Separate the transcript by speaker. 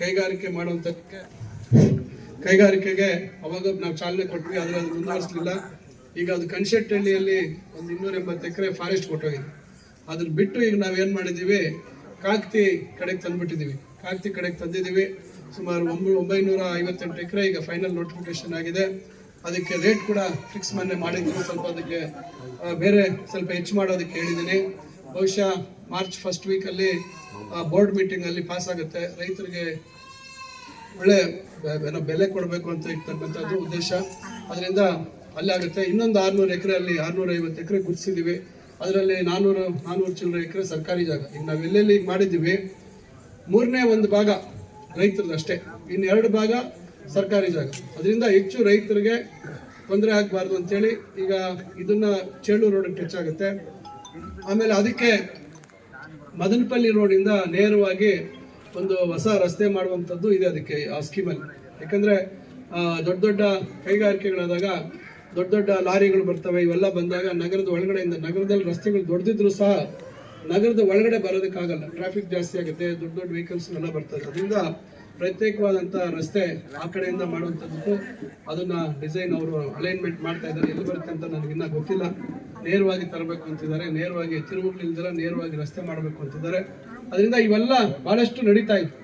Speaker 1: ಕೈಗಾರಿಕೆ ಮಾಡುವಂಥದ್ದಕ್ಕೆ ಕೈಗಾರಿಕೆಗೆ ಅವಾಗ ನಾವು ಚಾಲನೆ ಕೊಟ್ವಿ ಆದರೆ ಅದು ಮುಂದುವರಿಸಲಿಲ್ಲ. ಈಗ ಅದು ಕನ್ಶೆಟ್ಟಹಳ್ಳಿಯಲ್ಲಿ ಒಂದು ಇನ್ನೂರ ಎಂಬತ್ತು ಎಕರೆ ಫಾರೆಸ್ಟ್ ಕೊಟ್ಟೋಗಿದೆ. ಅದನ್ನ ಬಿಟ್ಟು ಈಗ ನಾವೇನು ಮಾಡಿದ್ದೀವಿ, ಕಾಕ್ತಿ ಕಡೆಗೆ ತಂದ್ಬಿಟ್ಟಿದ್ದೀವಿ. ಕಾಕ್ತಿ ಕಡೆಗೆ ತಂದಿದ್ದೀವಿ. ಸುಮಾರು ಒಂಬ ಒಂಬೈನೂರ ಐವತ್ತೆಂಟು ಎಕರೆ ಈಗ ಫೈನಲ್ ನೋಟಿಫಿಕೇಶನ್ ಆಗಿದೆ. ಅದಕ್ಕೆ ರೇಟ್ ಕೂಡ ಫಿಕ್ಸ್ ಮೊನ್ನೆ ಮಾಡಿದ್ರು ಸ್ವಲ್ಪ ಅದಕ್ಕೆ ಬೇರೆ ಸ್ವಲ್ಪ ಹೆಚ್ಚು ಮಾಡೋದಕ್ಕೆ ಹೇಳಿದ್ದೀನಿ. ಬಹುಶಃ ಮಾರ್ಚ್ ಫಸ್ಟ್ ವೀಕಲ್ಲಿ ಬೋರ್ಡ್ ಮೀಟಿಂಗಲ್ಲಿ ಪಾಸ್ ಆಗುತ್ತೆ. ರೈತರಿಗೆ ಒಳ್ಳೆ ಏನೋ ಬೆಲೆ ಕೊಡಬೇಕು ಅಂತ ಇರ್ತಕ್ಕಂಥದ್ದು ಉದ್ದೇಶ. ಅದರಿಂದ ಅಲ್ಲಿ ಆಗುತ್ತೆ. ಇನ್ನೊಂದು ಆರ್ನೂರು ಎಕರೆ ಅಲ್ಲಿ ಆರ್ನೂರ ಐವತ್ತು ಎಕರೆ ಗುರ್ಸಿದೀವಿ ಅದರಲ್ಲಿ ನಾನೂರು ನಾನೂರು ಚಿಲ್ಲರೆ ಎಕರೆ ಸರ್ಕಾರಿ ಜಾಗ. ಈಗ ನಾವು ಎಲ್ಲೆಲ್ಲಿ ಮಾಡಿದ್ದೀವಿ ಮೂರನೇ ಒಂದು ಭಾಗ ರೈತರದ್ದು ಅಷ್ಟೇ ಇನ್ನು ಎರಡು ಭಾಗ ಸರ್ಕಾರಿ ಜಾಗ. ಅದರಿಂದ ಹೆಚ್ಚು ರೈತರಿಗೆ ತೊಂದರೆ ಆಗಬಾರ್ದು ಅಂತೇಳಿ ಈಗ ಇದನ್ನು ಚೇಳು ರೋಡ್ ಟಚ್ ಆಗುತ್ತೆ. ಆಮೇಲೆ ಅದಕ್ಕೆ ಮದನಪಲ್ಲಿ ರೋಡಿಂದ ನೇರವಾಗಿ ಒಂದು ಹೊಸ ರಸ್ತೆ ಮಾಡುವಂಥದ್ದು ಇದೆ ಅದಕ್ಕೆ ಆ ಸ್ಕೀಮಲ್ಲಿ. ಯಾಕಂದ್ರೆ ದೊಡ್ಡ ದೊಡ್ಡ ಕೈಗಾರಿಕೆಗಳಾದಾಗ ದೊಡ್ಡ ದೊಡ್ಡ ಲಾರಿಗಳು ಬರ್ತವೆ, ಇವೆಲ್ಲ ಬಂದಾಗ ನಗರದ ಒಳಗಡೆಯಿಂದ ನಗರದಲ್ಲಿ ರಸ್ತೆಗಳು ದೊಡ್ಡದಿದ್ರೂ ಸಹ ನಗರದ ಒಳಗಡೆ ಬರೋದಕ್ಕಾಗಲ್ಲ. ಟ್ರಾಫಿಕ್ ಜಾಸ್ತಿ ಆಗುತ್ತೆ, ದೊಡ್ಡ ದೊಡ್ಡ ವೆಹಿಕಲ್ಸ್ ಎಲ್ಲ ಬರ್ತದೆ ಅದರಿಂದ ಪ್ರತ್ಯೇಕವಾದಂಥ ರಸ್ತೆ ಆ ಕಡೆಯಿಂದ ಮಾಡುವಂಥದ್ದು. ಅದನ್ನ ಡಿಸೈನ್ ಅವರು ಅಲೈನ್ಮೆಂಟ್ ಮಾಡ್ತಾ ಇದ್ದಾರೆ. ಎಲ್ಲಿ ಬರುತ್ತೆ ಅಂತ ನನಗಿನ್ನ ಗೊತ್ತಿಲ್ಲ. ನೇರವಾಗಿ ತರಬೇಕು ಅಂತಿದ್ದಾರೆ. ನೇರವಾಗಿ ತಿರುವುಗಳಿಲ್ದಿರ ನೇರವಾಗಿ ರಸ್ತೆ ಮಾಡಬೇಕು ಅಂತಿದ್ದಾರೆ. ಅದರಿಂದ ಇವೆಲ್ಲ ಬಹಳಷ್ಟು ನಡೀತಾ ಇದೆ